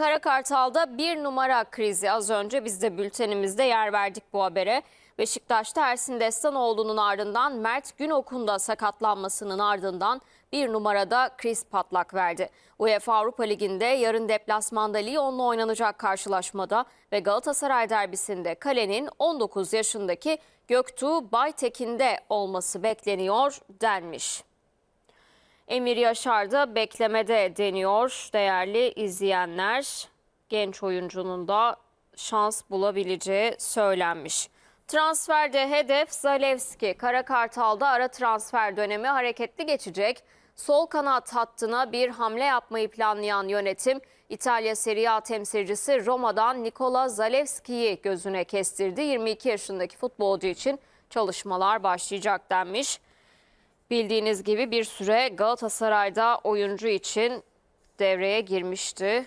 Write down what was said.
Karakartal'da bir numara krizi az önce biz de bültenimizde yer verdik bu habere. Beşiktaş'ta Ersin Destanoğlu'nun ardından Mert Günok'un da sakatlanmasının ardından bir numarada kriz patlak verdi. UEFA Avrupa Ligi'nde yarın deplasmanda Lyon'la oynanacak karşılaşmada ve Galatasaray derbisinde kalenin 19 yaşındaki Göktuğ Baytekin'de olması bekleniyor denmiş. Emir Yaşar da beklemede deniyor değerli izleyenler. Genç oyuncunun da şans bulabileceği söylenmiş. Transferde hedef Zalewski. Karakartal'da ara transfer dönemi hareketli geçecek. Sol kanat hattına bir hamle yapmayı planlayan yönetim İtalya Serie A temsilcisi Roma'dan Nikola Zalewski'yi gözüne kestirdi. 22 yaşındaki futbolcu için çalışmalar başlayacak denmiş. Bildiğiniz gibi bir süre Galatasaray'da oyuncu için devreye girmişti.